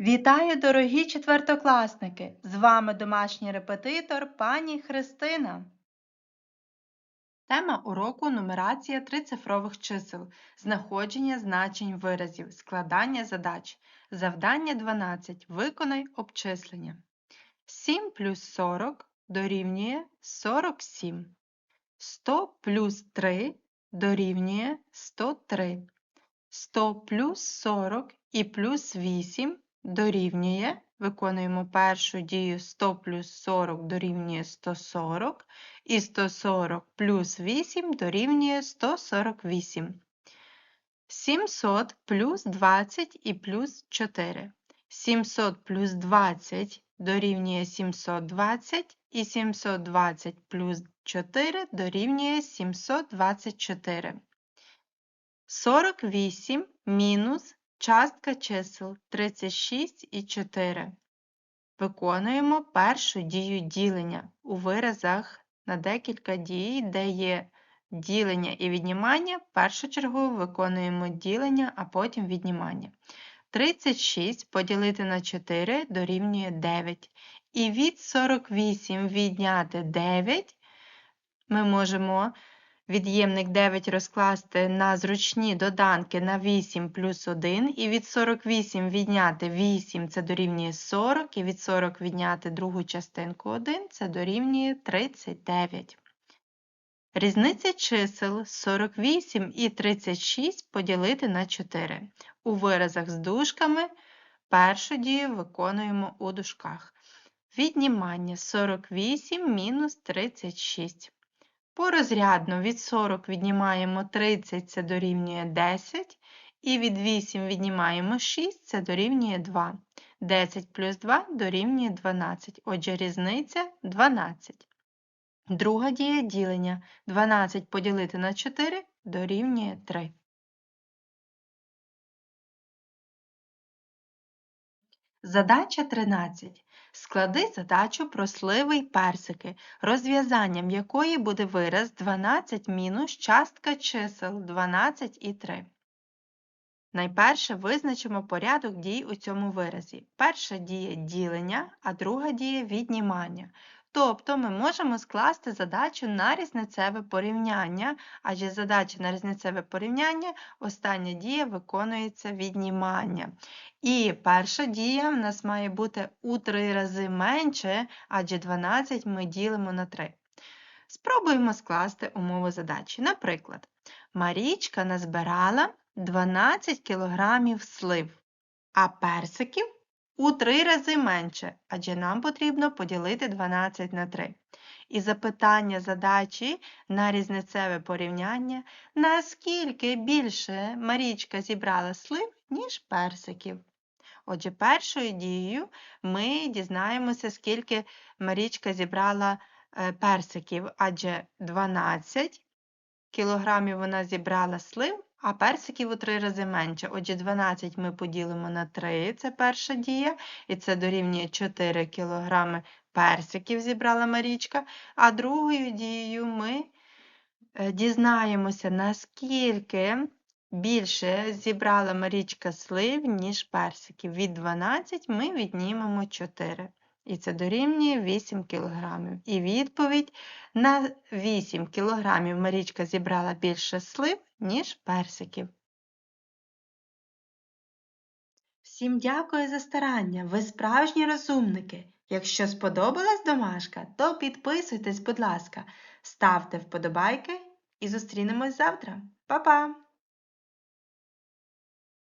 Вітаю, дорогі четвертокласники! З вами домашній репетитор пані Христина. Тема уроку нумерація трицифрових чисел, знаходження значень виразів, складання задач. Завдання 12. Виконай обчислення. 7 плюс 40 дорівнює 47. 100 плюс 3 дорівнює 103. 100 плюс 40 і плюс 8 дорівнює, виконуємо першу дію 100 плюс 40 дорівнює 140, і 140 плюс 8 дорівнює 148. 700 плюс 20 і плюс 4. 700 плюс 20 дорівнює 720, і 720 плюс 4 дорівнює 724. 48 мінус частка чисел 36 і 4. Виконуємо першу дію ділення у виразах на декілька дій, де є ділення і віднімання. Першочергово виконуємо ділення, а потім віднімання. 36 поділити на 4 дорівнює 9. І від 48 відняти 9 ми можемо від'ємник 9 розкласти на зручні доданки на 8 плюс 1, і від 48 відняти 8 це дорівнює 40, і від 40 відняти другу частинку 1 це дорівнює 39. Різниця чисел 48 і 36 поділити на 4. У виразах з дужками першу дію виконуємо у дужках. Віднімання 48 мінус 36. Порозрядно від 40 віднімаємо 30, це дорівнює 10, і від 8 віднімаємо 6, це дорівнює 2. 10 плюс 2 дорівнює 12, отже різниця 12. Друга дія ділення 12 поділити на 4 дорівнює 3. Задача 13. Склади задачу про сливи й персики, розв'язанням якої буде вираз 12 мінус частка чисел 12 і 3. Найперше визначимо порядок дій у цьому виразі. Перша дія ділення, а друга дія віднімання. Тобто ми можемо скласти задачу на різницеве порівняння, адже задача на різницеве порівняння остання дія виконується віднімання. І перша дія в нас має бути у 3 рази менше, адже 12 ми ділимо на 3. Спробуємо скласти умову задачі. Наприклад, Марічка назбирала 12 кг слив, а персиків у 3 рази менше, адже нам потрібно поділити 12 на 3. І запитання задачі на різницеве порівняння, наскільки більше Марічка зібрала слив, ніж персиків. Отже, першою дією ми дізнаємося, скільки Марічка зібрала е, персиків, адже 12 кілограмів вона зібрала слив, а персиків у 3 рази менше. Отже, 12 ми поділимо на 3, це перша дія, і це дорівнює 4 кілограми персиків зібрала Марічка. А другою дією ми е, дізнаємося, наскільки більше зібрала Марічка слив, ніж персиків. Від 12 ми віднімемо 4. І це дорівнює 8 кг. І відповідь на 8 кг Марічка зібрала більше слив, ніж персиків. Всім дякую за старання. Ви справжні розумники. Якщо сподобалась домашка, то підписуйтесь, будь ласка, ставте вподобайки і зустрінемось завтра. Па-па!